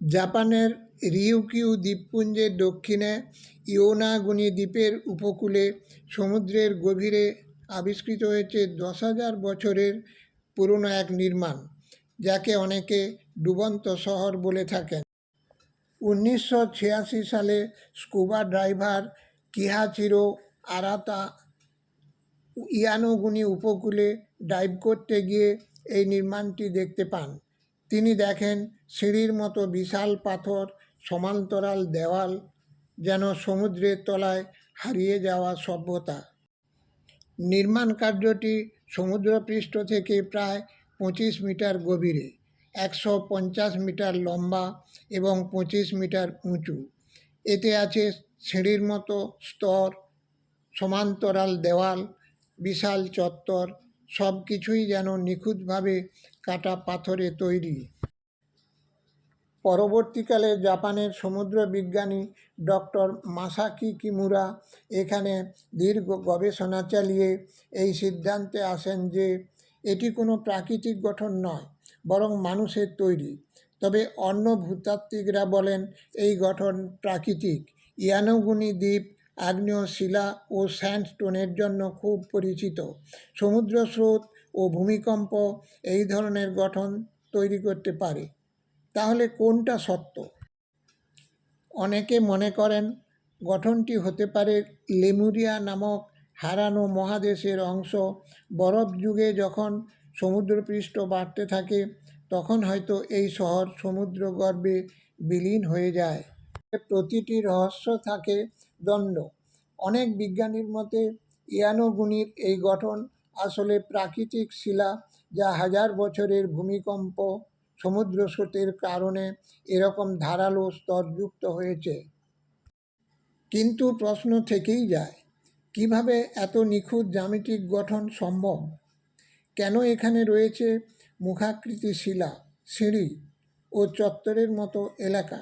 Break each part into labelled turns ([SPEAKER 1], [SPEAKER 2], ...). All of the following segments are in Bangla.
[SPEAKER 1] জাপানের রিউকিউ দ্বীপপুঞ্জের দক্ষিণে ইওনাগুনি দ্বীপের উপকূলে সমুদ্রের গভীরে আবিষ্কৃত হয়েছে দশ হাজার বছরের পুরনো এক নির্মাণ, যাকে অনেকে ডুবন্ত শহর বলে থাকেন। উনিশশো ছিয়াশি সালে স্কুবা ড্রাইভার কিহাচিরো আরাতা ইয়ানোগুনি উপকূলে ডাইভ করতে গিয়ে এই নির্মাণটি দেখতে পান। তিনি দেখেন সিঁড়ির মতো বিশাল পাথর, সমান্তরাল দেওয়াল যেন সমুদ্রের তলায় হারিয়ে যাওয়া সভ্যতা। নির্মাণ কার্যটি সমুদ্রপৃষ্ঠ থেকে প্রায় পঁচিশ মিটার গভীরে, একশো পঞ্চাশ মিটার লম্বা এবং পঁচিশ মিটার উঁচু। এতে আছে সিঁড়ির মতো স্তর, সমান্তরাল দেওয়াল, বিশাল চত্বর সব কিছুই যেন নিখুঁতভাবে কাটা পাথরে তৈরি। পরবর্তীকালে জাপানের সমুদ্র বিজ্ঞানী ডক্টর মাসাকি কিমুরা এখানে দীর্ঘ গবেষণা চালিয়ে এই সিদ্ধান্তে আসেন যে এটি কোনো প্রাকৃতিক গঠন নয়, বরং মানুষের তৈরি। তবে অন্য ভূতাত্ত্বিকরা বলেন এই গঠন প্রাকৃতিক। ইয়ানোগুনি দ্বীপ আগ্নেয় শিলা ও স্যান্ডস্টোনের জন্য খুব পরিচিত। সমুদ্র স্রোত ও ভূমিকম্প এই ধরনের গঠন তৈরি করতে পারে। তাহলে কোনটা সত্য? অনেকে মনে করেন গঠনটি হতে পারে লেমুরিয়া নামক হারানো মহাদেশের অংশ। বরফ যুগে যখন সমুদ্রপৃষ্ঠ বাড়তে থাকে, তখন হয়তো এই শহর সমুদ্র গর্ভে বিলীন হয়ে যায়। প্রতিটি রহস্য থাকে দণ্ড। অনেক বিজ্ঞানীর মতে, ইয়ানোগুনির এই গঠন আসলে প্রাকৃতিক শিলা যা হাজার বছরের ভূমিকম্প সমুদ্র স্রোতের কারণে এরকম ধারালো স্তরযুক্ত হয়েছে। কিন্তু প্রশ্ন থেকেই যায়, কীভাবে এত নিখুঁত জ্যামিতিক গঠন সম্ভব? কেন এখানে রয়েছে মুখাকৃতি শিলা, সিঁড়ি ও চত্বরের মতো এলাকা?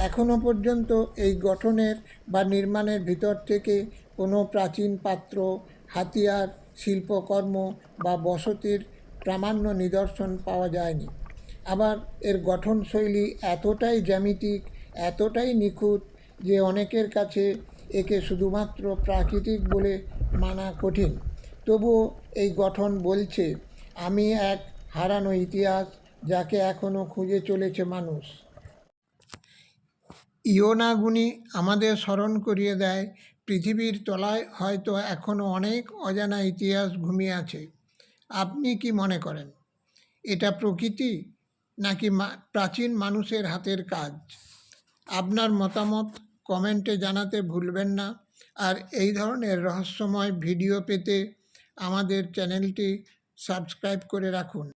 [SPEAKER 1] এখনও পর্যন্ত এই গঠনের বা নির্মাণের ভিতর থেকে কোনো প্রাচীন পাত্র, হাতিয়ার, শিল্পকর্ম বা বসতির প্রামাণ্য নিদর্শন পাওয়া যায়নি। আবার এর গঠনশৈলী এতটাই জ্যামিতিক, এতটাই নিখুঁত যে অনেকের কাছে একে শুধুমাত্র প্রাকৃতিক বলে মানা কঠিন। তবুও এই গঠন বলছে, আমি এক হারানো ইতিহাস যাকে এখনও খুঁজে চলেছে মানুষ। ইয়োনাগুনি আমাদের স্মরণ করিয়ে দেয়। পৃথিবীর তলায় হয়তো এখনও অনেক অজানা ইতিহাস ঘুমিয়ে আছে। আপনি কি মনে করেন, এটা প্রকৃতি নাকি প্রাচীন মানুষের হাতের কাজ? আপনার মতামত কমেন্টে জানাতে ভুলবেন না। আর এই ধরনের রহস্যময় ভিডিও পেতে আমাদের চ্যানেলটি সাবস্ক্রাইব করে রাখুন।